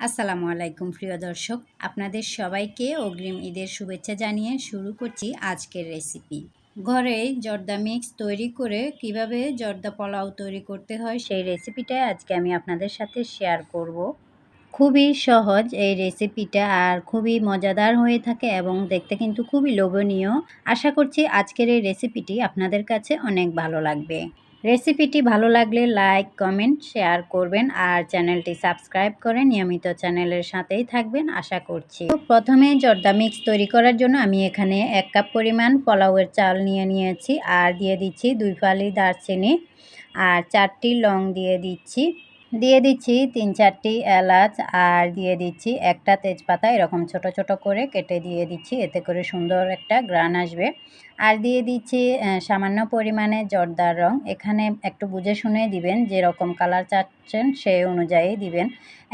আসসালামু আলাইকুম, প্রিয় দর্শক। আপনাদের সবাইকে অগ্রিম ঈদের শুভেচ্ছা জানিয়ে শুরু করছি আজকের রেসিপি। ঘরে জর্দা মিক্স তৈরি করে কীভাবে জর্দা পোলাও তৈরি করতে হয় সেই রেসিপিটাই আজকে আমি আপনাদের সাথে শেয়ার করব। খুবই সহজ এই রেসিপিটা আর খুবই মজাদার হয়ে থাকে এবং দেখতে কিন্তু খুবই লোভনীয়। আশা করছি আজকের এই রেসিপিটি আপনাদের কাছে অনেক ভালো লাগবে। রেসিপিটি ভালো লাগলে লাইক, কমেন্ট, শেয়ার করবেন আর চ্যানেলটি সাবস্ক্রাইব করে নিয়মিত চ্যানেলের সাথেই থাকবেন, আশা করছি। প্রথমে জর্দা মিক্স তৈরি করার জন্য আমি এখানে এক কাপ পরিমাণ পোলাওয়ের চাল নিয়ে নিয়েছি আর দিয়ে দিচ্ছি দুই ফালি দারচিনি আর চারটি লং দিয়ে দিচ্ছি দিয়ে দিচ্ছি তিন চারটি এলাচ আর দিয়ে দিচ্ছি একটা তেজপাতা, এরকম ছোট ছোট করে কেটে দিয়ে দিচ্ছি, এতে করে সুন্দর একটা গ্রান আসবে। আর দিয়ে দিচ্ছি সামান্য পরিমাণে জর্দার রং। এখানে একটু বুঝে শুনে দিবেন যেরকম কালার চাচ্ছেন সেই অনুযায়ী দিবেন।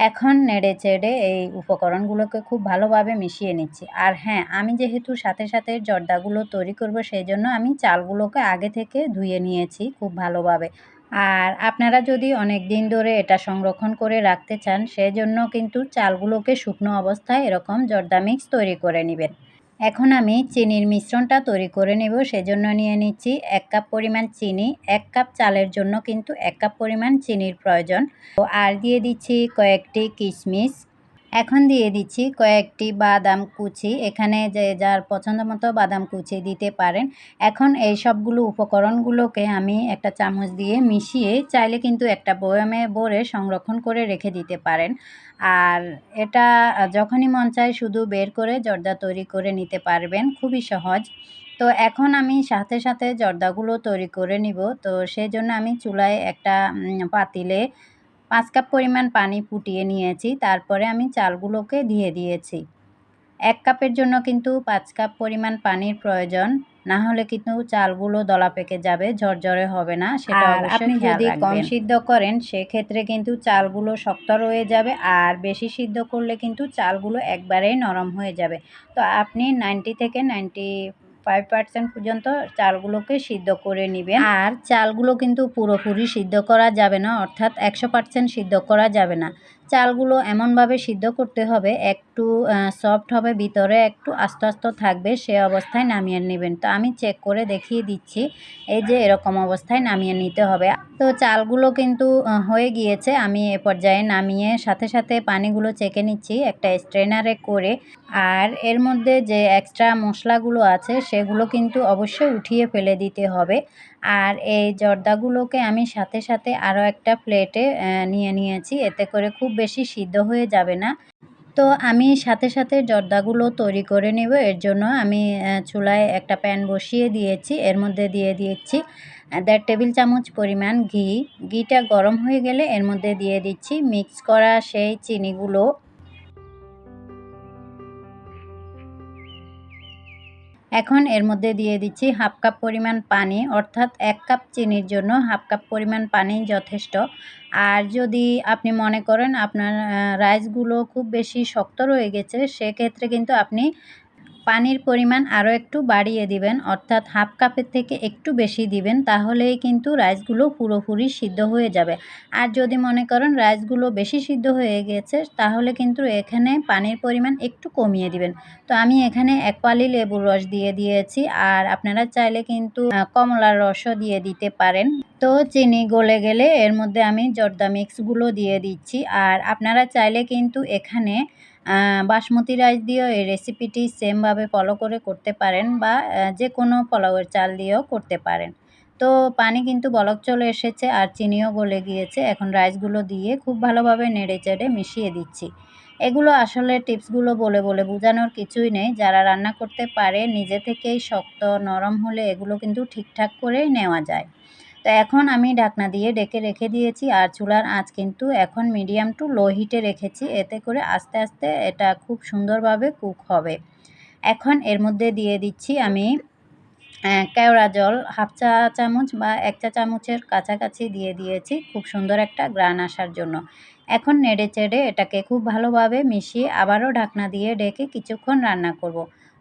এখন নেড়ে চেড়ে এই উপকরণগুলোকে খুব ভালোভাবে মিশিয়ে নিচ্ছি। আর হ্যাঁ আমি যেহেতু সাথে সাথে জর্দাগুলো তৈরি করব, সেই জন্য আমি চালগুলোকে আগে থেকে ধুয়ে নিয়েছি খুব ভালোভাবে। আর আপনারা যদি অনেক দিন ধরে এটা সংরক্ষণ করে রাখতে চান, সেজন্য কিন্তু চালগুলোকে শুকনো অবস্থায় এরকম জর্দা মিক্স তৈরি করে নেবেন। এখন আমি চিনির মিশ্রণটা তৈরি করে নেব, সেজন্য নিয়ে নিচ্ছি এক কাপ পরিমাণ চিনি, এক কাপ চালের জন্য কিন্তু এক কাপ পরিমাণ চিনির প্রয়োজন। আর দিয়ে দিচ্ছি কয়েকটি কিশমিশ এখন দিয়ে দিচ্ছি কয়েকটি বাদাম কুচি। এখানে যে যার পছন্দ মতো বাদাম কুচি দিতে পারেন। এখন এই সবগুলো উপকরণগুলোকে আমি একটা চামচ দিয়ে মিশিয়ে চাইলে কিন্তু একটা বয়ামে ভরে সংরক্ষণ করে রেখে দিতে পারেন। আর এটা যখনই মন চায় শুধু বের করে জর্দা তৈরি করে নিতে পারবেন, খুবই সহজ। তো এখন আমি সাথে সাথে জর্দাগুলো তৈরি করে নিব। তো সেই জন্য আমি চুলায় একটা পাতিলে পাঁচ কাপ পরিমাণ পানি ফুটিয়ে নিয়েছি তারপরে আমি চালগুলোকে দিয়ে দিয়েছি। এক কাপের জন্য কিন্তু পাঁচ কাপ পরিমাণ পানির প্রয়োজন না হলে কিন্তু চালগুলো দলা পেকে যাবে ঝরঝরে হবে না সেটা আপনি যদি কম সিদ্ধ করেন সেক্ষেত্রে কিন্তু চালগুলো শক্ত রয়ে যাবে আর বেশি সিদ্ধ করলে কিন্তু চালগুলো একবারেই নরম হয়ে যাবে। তো আপনি নাইনটি থেকে নাইনটি ফাইভ পার্সেন্ট পর্যন্ত চালগুলোকে সিদ্ধ করে নেবেন। আর চালগুলো কিন্তু পুরোপুরি সিদ্ধ করা যাবে না, অর্থাৎ একশো পার্সেন্ট সিদ্ধ করা যাবে না। চালগুলো এমনভাবে সিদ্ধ করতে হবে, একটু সফট হবে, ভিতরে একটু আস্ত আস্ত থাকবে, সে অবস্থায় নামিয়ে নেবেন। তো আমি চেক করে দেখিয়ে দিচ্ছি, এই যে এরকম অবস্থায় নামিয়ে নিতে হবে। তো চালগুলো কিন্তু হয়ে গিয়েছে, আমি এ পর্যায়ে নামিয়ে সাথে সাথে পানিগুলো চেকে নিচ্ছি, একটা স্ট্রেনারে করে। আর এর মধ্যে যে এক্সট্রা মশলাগুলো আছে, সেগুলো কিন্তু অবশ্যই উঠিয়ে ফেলে দিতে হবে। আর এই জর্দাগুলোকে আমি সাথে সাথে আরও একটা প্লেটে নিয়ে নিয়েছি। এতে করে খুব বেশি সিদ্ধ হয়ে যাবে না। তো আমি সাথে সাথে জর্দাগুলো তৈরি করে নেব। এর জন্য আমি চুলায় একটা প্যান বসিয়ে দিয়েছি। এর মধ্যে দিয়ে দিয়েছি দেড় টেবিল চামচ পরিমাণ ঘি। ঘিটা গরম হয়ে গেলে এর মধ্যে দিয়ে দিচ্ছি। মিক্স করা সেই চিনিগুলো এখন এর মধ্যে দিয়ে দিচ্ছি হাফ কাপ পরিমাণ পানি, অর্থাৎ এক কাপ চিনির জন্য হাফ কাপ পরিমাণ পানি যথেষ্ট। আর যদি আপনি মনে করেন আপনার রাইসগুলো খুব বেশি শক্ত রয়ে গেছে, সেক্ষেত্রে কিন্তু আপনি পানির পরিমাণ আরও একটু বাড়িয়ে দিবেন, অর্থাৎ হাফ কাপের থেকে একটু বেশি দিবেন, তাহলেই কিন্তু রাইসগুলো পুরোপুরি সিদ্ধ হয়ে যাবে। আর যদি মনে করেন রাইসগুলো বেশি সিদ্ধ হয়ে গেছে, তাহলে কিন্তু এখানে পানির পরিমাণ একটু কমিয়ে দিবেন। তো আমি এখানে এক পালি লেবুর রস দিয়ে দিয়েছি, আর আপনারা চাইলে কিন্তু কমলার রসও দিয়ে দিতে পারেন। তো চিনি গলে গেলে এর মধ্যে আমি জর্দা মিক্সগুলো দিয়ে দিচ্ছি, আর আপনারা চাইলে কিন্তু এখানে বাসমতি রাইস দিয়েও এই রেসিপিটি সেমভাবে ফলো করে করতে পারেন বা যে কোনো পোলাওয়ের চাল দিয়েও করতে পারেন। তো পানি কিন্তু বলক চলে এসেছে আর চিনিও গলে গিয়েছে। এখন রাইসগুলো দিয়ে খুব ভালোভাবে নেড়ে চেড়ে মিশিয়ে দিচ্ছি। এগুলো আসলে টিপসগুলো বলে বলে বোঝানোর কিছুই নেই। যারা রান্না করতে পারে, নিজে থেকেই শক্ত, নরম হলে এগুলো কিন্তু ঠিকঠাক করেই নেওয়া যায়। তো এখন আমি ঢাকনা দিয়ে ডেকে রেখে দিয়েছি আর চুলার আঁচ কিন্তু এখন মিডিয়াম টু লো হিটে রেখেছি। এতে করে আস্তে আস্তে এটা খুব সুন্দরভাবে কুক হবে। এখন এর মধ্যে দিয়ে দিচ্ছি আমি কেওড়া জল। হাফ চা চামচ বা এক চা চামচের কাছাকাছি দিয়ে দিয়েছি খুব সুন্দর একটা গ্রান আসার জন্য। এখন নেড়ে চেড়ে এটাকে খুব ভালোভাবে মিশিয়ে আবারও ঢাকনা দিয়ে ডেকে কিছুক্ষণ রান্না করব।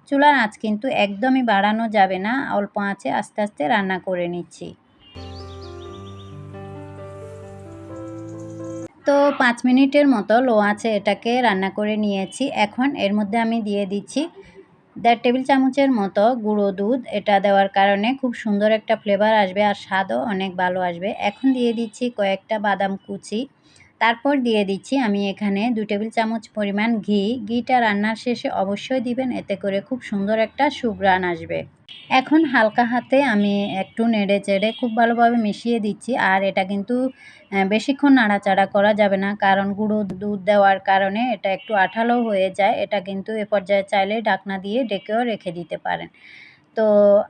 চুলার আঁচ কিন্তু একদমই বাড়ানো যাবে না। অল্প আঁচে আস্তে আস্তে রান্না করে নিচ্ছি। তো পাঁচ মিনিটের মতো লো আছে এটাকে রান্না করে নিয়েছি। এখন এর মধ্যে আমি দিয়ে দিচ্ছি দেড় টেবিল চামচের মতো গুঁড়ো দুধ। এটা দেওয়ার কারণে খুব সুন্দর একটা ফ্লেভার আসবে আর স্বাদও অনেক ভালো আসবে। এখন দিয়ে দিচ্ছি কয়েকটা বাদাম কুচি। তারপর দিয়ে দিচ্ছি আমি এখানে দু টেবিল চামচ পরিমাণ ঘি। ঘিটা রান্নার শেষে অবশ্যই দিবেন, এতে করে খুব সুন্দর একটা সুগ্রান আসবে। এখন হালকা হাতে আমি একটু নেড়ে চেড়ে খুব ভালোভাবে মিশিয়ে দিচ্ছি, আর এটা কিন্তু বেশিক্ষণ নাড়াচাড়া করা যাবে না, কারণ গুঁড়ো দুধ দেওয়ার কারণে এটা একটু আঠালো হয়ে যায়। এটা কিন্তু এ পর্যায়ে চাইলে ঢাকনা দিয়ে ডেকেও রেখে দিতে পারেন। তো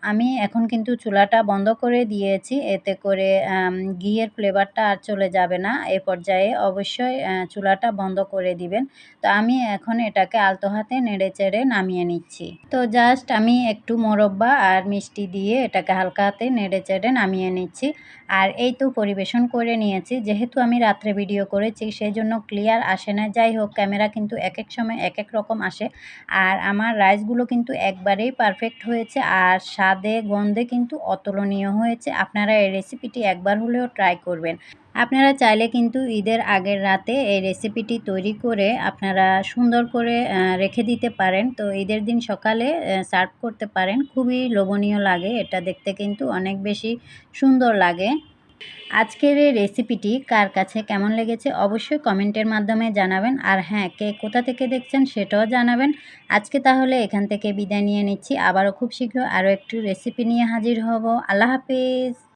আমি এখন কিন্তু চুলাটা বন্ধ করে দিয়েছি। এতে করে ঘিয়ের ফ্লেভারটা আর চলে যাবে না। এ পর্যায়ে অবশ্যই চুলাটা বন্ধ করে দিবেন। তো আমি এখন এটাকে আলতো হাতে নেড়ে চেড়ে নামিয়ে নিচ্ছি। তো জাস্ট আমি একটু মোরব্বা আর মিষ্টি দিয়ে এটাকে হালকা হাতে নেড়ে চেড়ে নামিয়ে নিচ্ছি। আর এই তো পরিবেশন করে নিয়েছি। যেহেতু আমি রাত্রে ভিডিও করেছি সেই জন্য ক্লিয়ার আসে না। যাই হোক ক্যামেরা কিন্তু এক এক সময় এক এক রকম আসে। আর আমার রাইসগুলো কিন্তু একবারেই পারফেক্ট হয়েছে। আর স্বাদে, গন্ধে কিন্তু অতুলনীয় হয়েছে। আপনারা এই রেসিপিটি একবার হলেও ট্রাই করবেন। আপনারা চাইলে কিন্তু ঈদের আগের রাতে এই রেসিপিটি তৈরি করে আপনারা সুন্দর করে রেখে দিতে পারেন। তো ঈদের দিন সকালে সার্ভ করতে পারেন। খুবই লোভনীয় লাগে। এটা দেখতে কিন্তু অনেক বেশি সুন্দর লাগে। আজকের এই রেসিপিটি কার কাছে কেমন লেগেছে অবশ্যই কমেন্টের মাধ্যমে জানাবেন। আর হ্যাঁ কে কোথা থেকে দেখছেন সেটাও জানাবেন। আজকে তাহলে এখান থেকে বিদায় নিয়ে নিচ্ছি। আবারও খুব শীঘ্র আরও একটু রেসিপি নিয়ে হাজির হব। আল্লাহ হাফিজ।